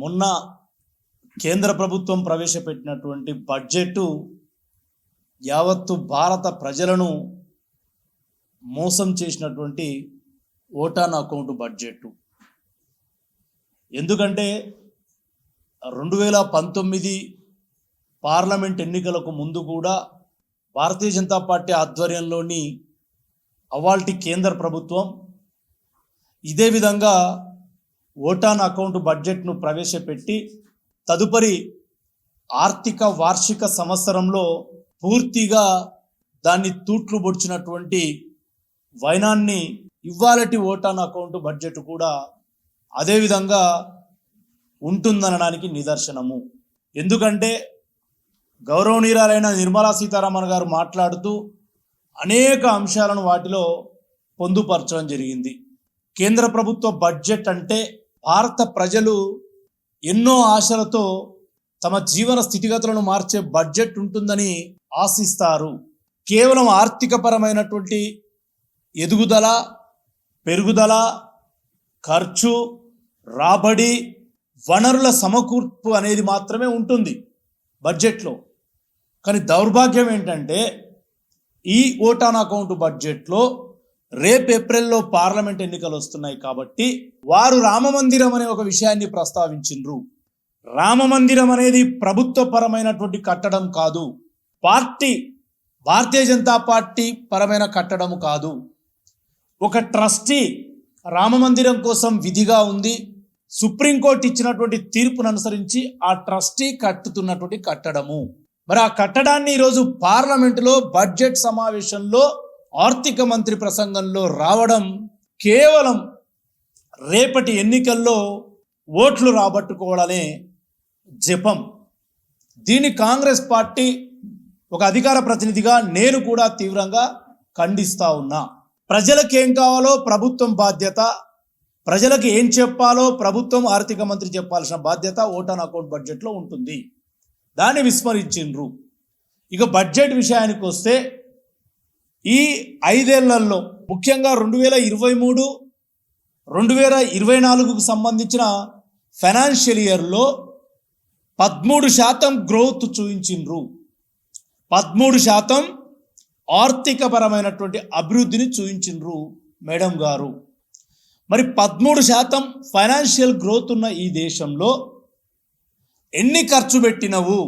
మొన్న కేంద్ర ప్రభుత్వం ప్రవేశపెట్టినటువంటి బడ్జెట్ యావత్తు భారత ప్రజలను మోసం చేసినటువంటి ఓటాన్ అకౌంట్ బడ్జెట్ ఎందుకంటే రెండు వేల పంతొమ్మిది పార్లమెంట్ ఎన్నికలకు ముందు కూడా భారతీయ జనతా పార్టీ ఆధ్వర్యంలోని అవాల్టి కేంద్ర ప్రభుత్వం ఇదే విధంగా ఓటాన్ అకౌంట్ బడ్జెట్ను ప్రవేశపెట్టి తదుపరి ఆర్థిక వార్షిక సంవత్సరంలో పూర్తిగా దాన్ని తూట్లు పొడిచినటువంటి వైనాన్ని ఇవ్వాలటి ఓటాన్ అకౌంట్ బడ్జెట్ కూడా అదేవిధంగా ఉంటుందనడానికి నిదర్శనము. ఎందుకంటే గౌరవనీయురాలైన నిర్మలా సీతారామన్ గారు మాట్లాడుతూ అనేక అంశాలను వాటిలో పొందుపరచడం జరిగింది. కేంద్ర ప్రభుత్వ బడ్జెట్ అంటే భారత ప్రజలు ఎన్నో ఆశలతో తమ జీవన స్థితిగతులను మార్చే బడ్జెట్ ఉంటుందని ఆశిస్తారు. కేవలం ఆర్థికపరమైనటువంటి ఎదుగుదల పెరుగుదల ఖర్చు రాబడి వనరుల సమకూర్పు అనేది మాత్రమే ఉంటుంది బడ్జెట్లో. కానీ దౌర్భాగ్యం ఏంటంటే ఈ ఓటాన్ అకౌంట్ బడ్జెట్లో రేపు ఏప్రిల్లో పార్లమెంట్ ఎన్నికలు వస్తున్నాయి కాబట్టి వారు రామమందిరం అనే ఒక విషయాన్ని ప్రస్తావించిండ్రు. రామమందిరం అనేది ప్రభుత్వపరమైనటువంటి కట్టడం కాదు. పార్టీ భారతీయ జనతా పార్టీ పరమైన కట్టడం కాదు. ఒక ట్రస్టీ రామమందిరం కోసం విధిగా ఉంది. సుప్రీంకోర్టు ఇచ్చినటువంటి తీర్పును అనుసరించి ఆ ట్రస్టీ కట్టుతున్నటువంటి కట్టడము. మరి ఆ కట్టడాన్ని ఈరోజు పార్లమెంటులో బడ్జెట్ సమావేశంలో ఆర్థిక మంత్రి ప్రసంగంలో రావడం కేవలం రేపటి ఎన్నికల్లో ఓట్లు రాబట్టుకోవడమే జపం. దీన్ని కాంగ్రెస్ పార్టీ ఒక అధికార ప్రతినిధిగా నేను కూడా తీవ్రంగా ఖండిస్తా ఉన్నా. ప్రజలకు ఏం కావాలో ప్రభుత్వం బాధ్యత ప్రజలకు ఏం చెప్పాలో ప్రభుత్వం ఆర్థిక మంత్రి చెప్పాల్సిన బాధ్యత ఓటాన్ అకౌంట్ బడ్జెట్లో ఉంటుంది. దాన్ని విస్మరించిండ్రు. ఇక బడ్జెట్ విషయానికి వస్తే ఈ ఐదేళ్ళలో ముఖ్యంగా రెండు వేల ఇరవై మూడు రెండు వేల ఇరవై నాలుగుకు సంబంధించిన ఫైనాన్షియల్ ఇయర్లో పదమూడు శాతం గ్రోత్ చూపించిండ్రు. పదమూడు శాతం ఆర్థికపరమైనటువంటి అభివృద్ధిని చూపించిండ్రు మేడం గారు. మరి పదమూడు శాతం ఫైనాన్షియల్ గ్రోత్ ఉన్న ఈ దేశంలో ఎన్ని ఖర్చు పెట్టినవు?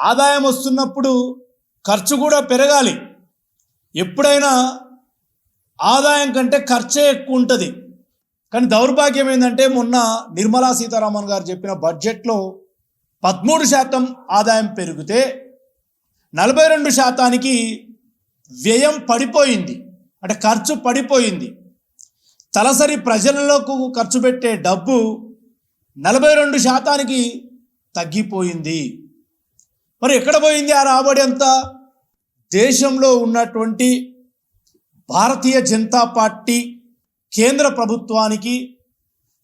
ఆదాయం వస్తున్నప్పుడు ఖర్చు కూడా పెరగాలి. ఎప్పుడైనా ఆదాయం కంటే ఖర్చే ఎక్కువ ఉంటుంది. కానీ దౌర్భాగ్యం ఏంటంటే మొన్న నిర్మలా సీతారామన్ గారు చెప్పిన బడ్జెట్లో పదమూడు శాతం ఆదాయం పెరిగితే నలభై రెండు శాతానికి వ్యయం పడిపోయింది. అంటే ఖర్చు పడిపోయింది. తలసరి ప్రజలకు ఖర్చు పెట్టే డబ్బు నలభై రెండు శాతానికి తగ్గిపోయింది. మరి ఎక్కడ పోయింది ఆ రాబడి అంతా? దేశంలో ఉన్నటువంటి భారతీయ జనతా పార్టీ కేంద్ర ప్రభుత్వానికి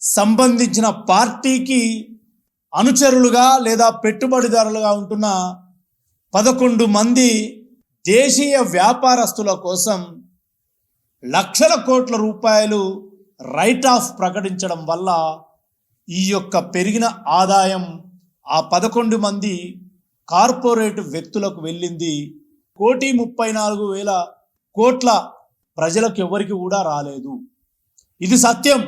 సంబంధించిన పార్టీకి అనుచరులుగా లేదా పెట్టుబడిదారులుగా ఉంటున్న పదకొండు మంది దేశీయ వ్యాపారస్తుల కోసం లక్షల కోట్ల రూపాయలు రైట్ ఆఫ్ ప్రకటించడం వల్ల ఈ యొక్క పెరిగిన ఆదాయం ఆ పదకొండు మంది కార్పొరేట్ వ్యక్తులకు వెళ్ళింది. కోటి ముప్పై నాలుగు వేల కోట్ల ప్రజలకు ఎవరికి కూడా రాలేదు. ఇది సత్యం.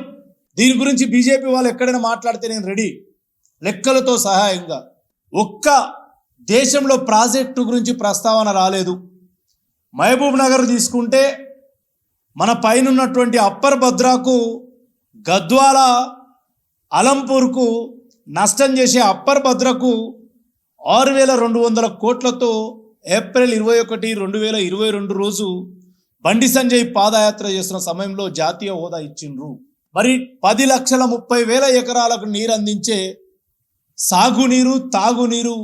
దీని గురించి బీజేపీ వాళ్ళు ఎక్కడైనా మాట్లాడితే నేను రెడీ. లెక్కలతో సహాయంగా. ఒక్క దేశంలో ప్రాజెక్టు గురించి ప్రస్తావన రాలేదు. మహబూబ్ నగర్ తీసుకుంటే మన పైన ఉన్నటువంటి అప్పర్ భద్రాకు గద్వాల అలంపూర్కు నష్టం చేసే అప్పర్ భద్రకు ఆరు వేల రెండు వందల కోట్లతో ఏప్రిల్ ఇరవై ఒకటి రెండు వేల ఇరవై రెండు రోజు బండి సంజయ్ పాదయాత్ర చేసిన సమయంలో జాతీయ హోదా ఇచ్చిండ్రు. మరి పది లక్షల ముప్పై వేల ఎకరాలకు నీరు అందించే సాగునీరు తాగునీరు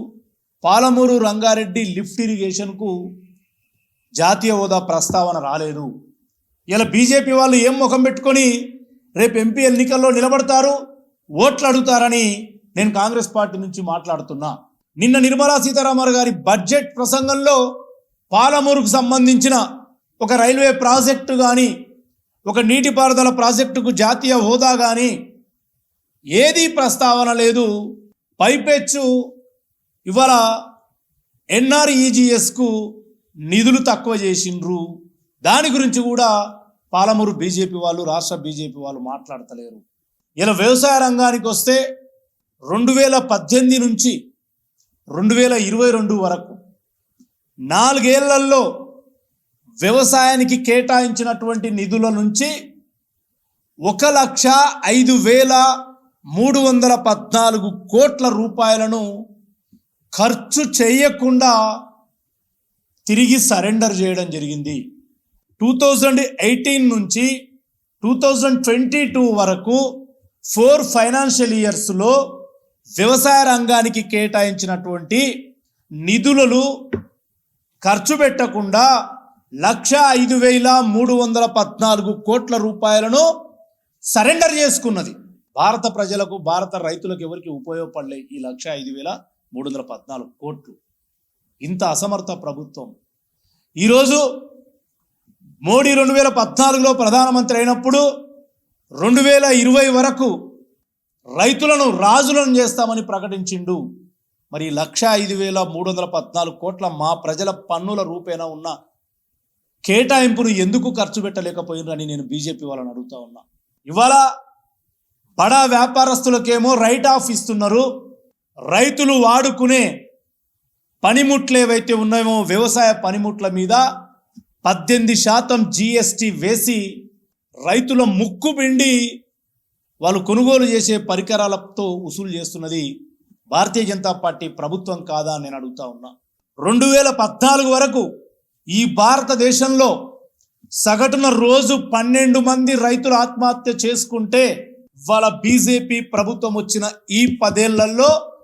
పాలమూరు రంగారెడ్డి లిఫ్ట్ ఇరిగేషన్కు జాతీయ హోదా ప్రస్తావన రాలేదు. ఇలా బీజేపీ వాళ్ళు ఏం ముఖం పెట్టుకొని రేపు ఎంపీ ఎన్నికల్లో నిలబడతారు ఓట్లు అడుగుతారని నేను కాంగ్రెస్ పార్టీ నుంచి మాట్లాడుతున్నా. నిన్న నిర్మలా సీతారామన్ గారి బడ్జెట్ ప్రసంగంలో పాలమూరుకు సంబంధించిన ఒక రైల్వే ప్రాజెక్టు కానీ ఒక నీటిపారుదల ప్రాజెక్టుకు జాతీయ హోదా కానీ ఏదీ ప్రస్తావన లేదు. పైపెచ్చు ఇవాళ ఎన్ఆర్ఈజిఎస్కు నిధులు తక్కువ చేసిండ్రు. దాని గురించి కూడా పాలమూరు బీజేపీ వాళ్ళు రాష్ట్ర బీజేపీ వాళ్ళు మాట్లాడతలేరు. ఇలా వ్యవసాయ రంగానికి వస్తే రెండు వేల పద్దెనిమిది నుంచి రెండు వేల ఇరవై రెండు వరకు నాలుగేళ్ళలో వ్యవసాయానికి కేటాయించినటువంటి నిధుల నుంచి ఒక లక్ష ఐదు వేల మూడు వందల పద్నాలుగు కోట్ల రూపాయలను ఖర్చు చేయకుండా తిరిగి సరెండర్ చేయడం జరిగింది. టూ థౌజండ్ ఎయిటీన్ నుంచి టూ థౌజండ్ ట్వంటీ టూ వరకు ఫోర్ ఫైనాన్షియల్ ఇయర్స్లో వ్యవసాయ రంగానికి కేటాయించినటువంటి నిధులను ఖర్చు పెట్టకుండా లక్ష ఐదు వేల మూడు వందల పద్నాలుగు కోట్ల రూపాయలను సరెండర్ చేసుకున్నది. భారత ప్రజలకు భారత రైతులకు ఎవరికి ఉపయోగపడలే ఈ లక్ష ఐదు వేల మూడు వందల పద్నాలుగు కోట్లు. ఇంత అసమర్థ ప్రభుత్వం. ఈరోజు మోడీ రెండు వేల పద్నాలుగులో ప్రధానమంత్రి అయినప్పుడు రెండు వేల ఇరవై వరకు రైతులను రాజులను చేస్తామని ప్రకటించిండు. మరి లక్ష ఐదు వేల మూడు వందల పద్నాలుగు కోట్ల మా ప్రజల పన్నుల రూపేణా ఉన్న కేటాయింపును ఎందుకు ఖర్చు పెట్టలేకపోయినని నేను బీజేపీ వాళ్ళని అడుగుతా ఉన్నా. ఇవాళ బడా వ్యాపారస్తులకేమో రైట్ ఆఫ్ ఇస్తున్నారు. రైతులు వాడుకునే పనిముట్లు ఏవైతే ఉన్నాయో వ్యవసాయ పనిముట్ల మీద పద్దెనిమిది శాతం జిఎస్టి వేసి రైతుల ముక్కు పిండి వాళ్ళు కొనుగోలు చేసే పరికరాలతో వసూలు చేస్తున్నది భారతీయ జనతా పార్టీ ప్రభుత్వం కాదా అని నేను అడుగుతా ఉన్నా. రెండు వేల పద్నాలుగు వరకు ఈ భారతదేశంలో సగటున రోజు పన్నెండు మంది రైతులు ఆత్మహత్య చేసుకుంటే వాళ్ళ బీజేపీ ప్రభుత్వం వచ్చిన ఈ పదేళ్ళలో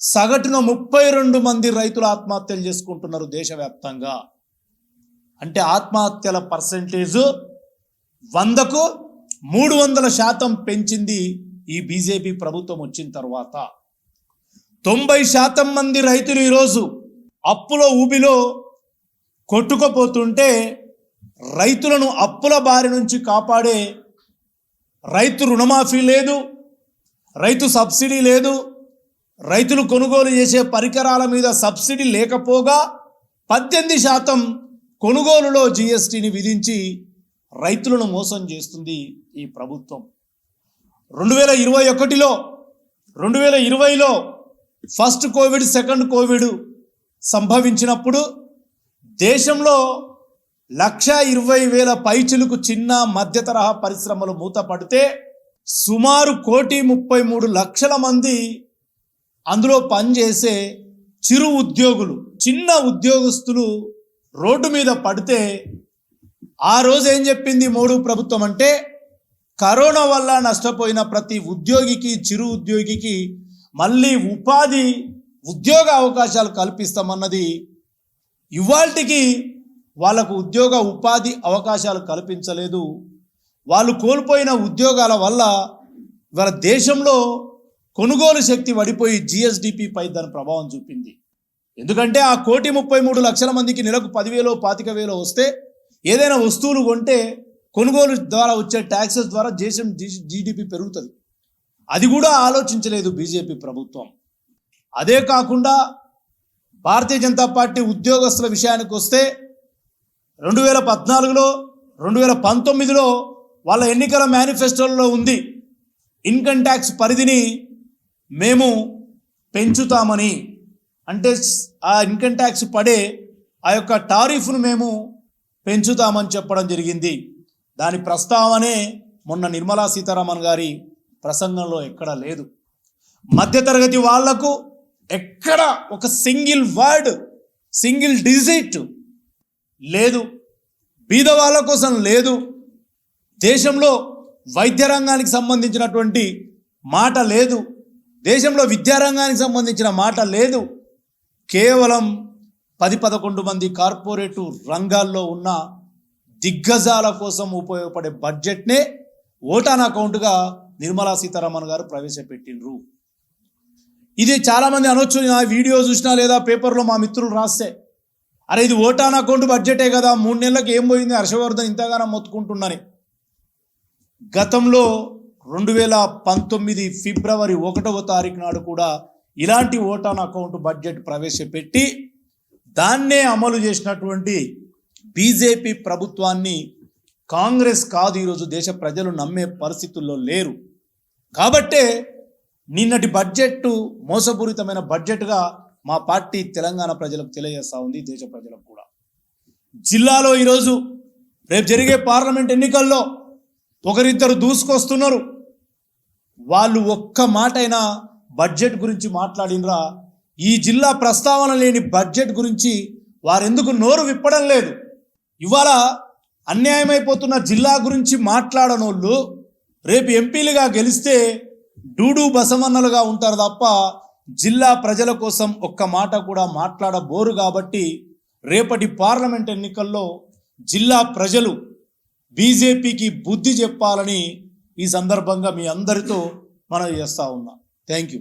సగటున ముప్పై రెండు మంది రైతులు ఆత్మహత్యలు చేసుకుంటున్నారు దేశవ్యాప్తంగా. అంటే ఆత్మహత్యల పర్సంటేజు వందకు మూడు వందల శాతం పెంచింది ఈ బీజేపీ ప్రభుత్వం వచ్చిన తర్వాత. తొంభై శాతం మంది రైతులు ఈరోజు అప్పుల ఊబిలో కొట్టుకుపోతుంటే రైతులను అప్పుల బారి నుంచి కాపాడే రైతు రుణమాఫీ లేదు రైతు సబ్సిడీ లేదు రైతులు కొనుగోలు చేసే పరికరాల మీద సబ్సిడీ లేకపోగా పద్దెనిమిది శాతం కొనుగోలులో జిఎస్టిని విధించి రైతులను మోసం చేస్తుంది ఈ ప్రభుత్వం. రెండు వేల ఇరవై ఒకటిలో రెండు వేల ఇరవైలో ఫస్ట్ కోవిడ్ సెకండ్ కోవిడ్ సంభవించినప్పుడు దేశంలో లక్ష ఇరవై వేల పైచులకు చిన్న మధ్య తరహా పరిశ్రమలు మూతపడితే సుమారు కోటి ముప్పై మూడు లక్షల మంది అందులో పనిచేసే చిరు ఉద్యోగులు చిన్న ఉద్యోగస్తులు రోడ్డు మీద పడితే ఆ రోజు ఏం చెప్పింది మోడీ ప్రభుత్వం అంటే కరోనా వల్ల నష్టపోయిన ప్రతి ఉద్యోగికి చిరు ఉద్యోగికి మళ్ళీ ఉపాధి ఉద్యోగ అవకాశాలు కల్పిస్తామన్నది ఇవాల్టికి వాళ్ళకు ఉద్యోగ ఉపాధి అవకాశాలు కల్పించలేదు. వాళ్ళు కోల్పోయిన ఉద్యోగాల వల్ల ఇవాళ దేశంలో కొనుగోలు శక్తి పడిపోయి జిఎస్డిపి పై దాని ప్రభావం చూపింది. ఎందుకంటే ఆ కోటి ముప్పై మూడు లక్షల మందికి నెలకు పదివేలో పాతిక వేలో వస్తే ఏదైనా వస్తువులు కొంటే కొనుగోలు ద్వారా వచ్చే ట్యాక్సెస్ ద్వారా దేశం జీడిపి పెరుగుతుంది. అది కూడా ఆలోచించలేదు బీజేపీ ప్రభుత్వం. అదే కాకుండా భారతీయ జనతా పార్టీ ఉద్యోగస్తుల విషయానికి వస్తే రెండు వేల పద్నాలుగులో రెండు వేల పంతొమ్మిదిలో వాళ్ళ ఎన్నికల మేనిఫెస్టోలో ఉంది ఇన్కమ్ ట్యాక్స్ పరిధిని మేము పెంచుతామని. అంటే ఆ ఇన్కమ్ ట్యాక్స్ పడే ఆ యొక్క టారిఫ్ను మేము పెంచుతామని చెప్పడం జరిగింది. దాని ప్రస్తావనే మొన్న నిర్మలా సీతారామన్ గారి ప్రసంగంలో ఎక్కడ లేదు. మధ్యతరగతి వాళ్ళకు ఎక్కడ ఒక సింగిల్ వర్డ్ సింగిల్ డిజిట్ లేదు. బీద వాళ్ళ కోసం లేదు. దేశంలో వైద్య రంగానికి సంబంధించినటువంటి మాట లేదు. దేశంలో విద్యారంగానికి సంబంధించిన మాట లేదు. కేవలం పది పదకొండు మంది కార్పొరేటు రంగాల్లో ఉన్న దిగ్గజాల కోసం ఉపయోగపడే బడ్జెట్నే ఓటాన్ అకౌంట్గా నిర్మలా సీతారామన్ గారు ప్రవేశపెట్టిండ్రు. ఇది చాలామంది అనొచ్చు నా వీడియో చూసినా లేదా పేపర్లో మా మిత్రులు రాస్తే. అరే ఇది ఓటాన్ అకౌంట్ బడ్జెటే కదా మూడు నెలలకు ఏం పోయింది? హర్షవర్ధన్ ఇంతగానో మొత్తుకుంటున్నాని. గతంలో రెండు వేల పంతొమ్మిది ఫిబ్రవరి ఒకటవ తారీఖు నాడు కూడా ఇలాంటి ఓటాన్ అకౌంట్ బడ్జెట్ ప్రవేశపెట్టి దాన్నే అమలు చేసినటువంటి బీజేపీ ప్రభుత్వాన్ని కాంగ్రెస్ కాదు ఈరోజు దేశ ప్రజలు నమ్మే పరిస్థితుల్లో లేరు. కాబట్టే నిన్నటి బడ్జెట్ మోసపూరితమైన బడ్జెట్గా మా పార్టీ తెలంగాణ ప్రజలకు తెలియజేస్తూ ఉంది దేశ ప్రజలకు కూడా. జిల్లాలో ఈరోజు రేపు జరిగే పార్లమెంట్ ఎన్నికల్లో ఒకరిద్దరు దూసుకొస్తున్నారు. వాళ్ళు ఒక్క మాట అయినా బడ్జెట్ గురించి మాట్లాడినరా? ఈ జిల్లా ప్రస్తావన లేని బడ్జెట్ గురించి వారెందుకు నోరు విప్పడం లేదు. ఇవాళ అన్యాయమైపోతున్న జిల్లా గురించి మాట్లాడనోళ్ళు రేపు ఎంపీలుగా గెలిస్తే డూడు బసమన్నలుగా ఉంటారు తప్ప జిల్లా ప్రజల కోసం ఒక్క మాట కూడా మాట్లాడబోరు కాబట్టి రేపటి పార్లమెంట్ ఎన్నికల్లో జిల్లా ప్రజలు బీజేపీకి బుద్ధి చెప్పాలని ఈ సందర్భంగా మీ అందరితో మనం చేస్తూ ఉన్నాం. Thank you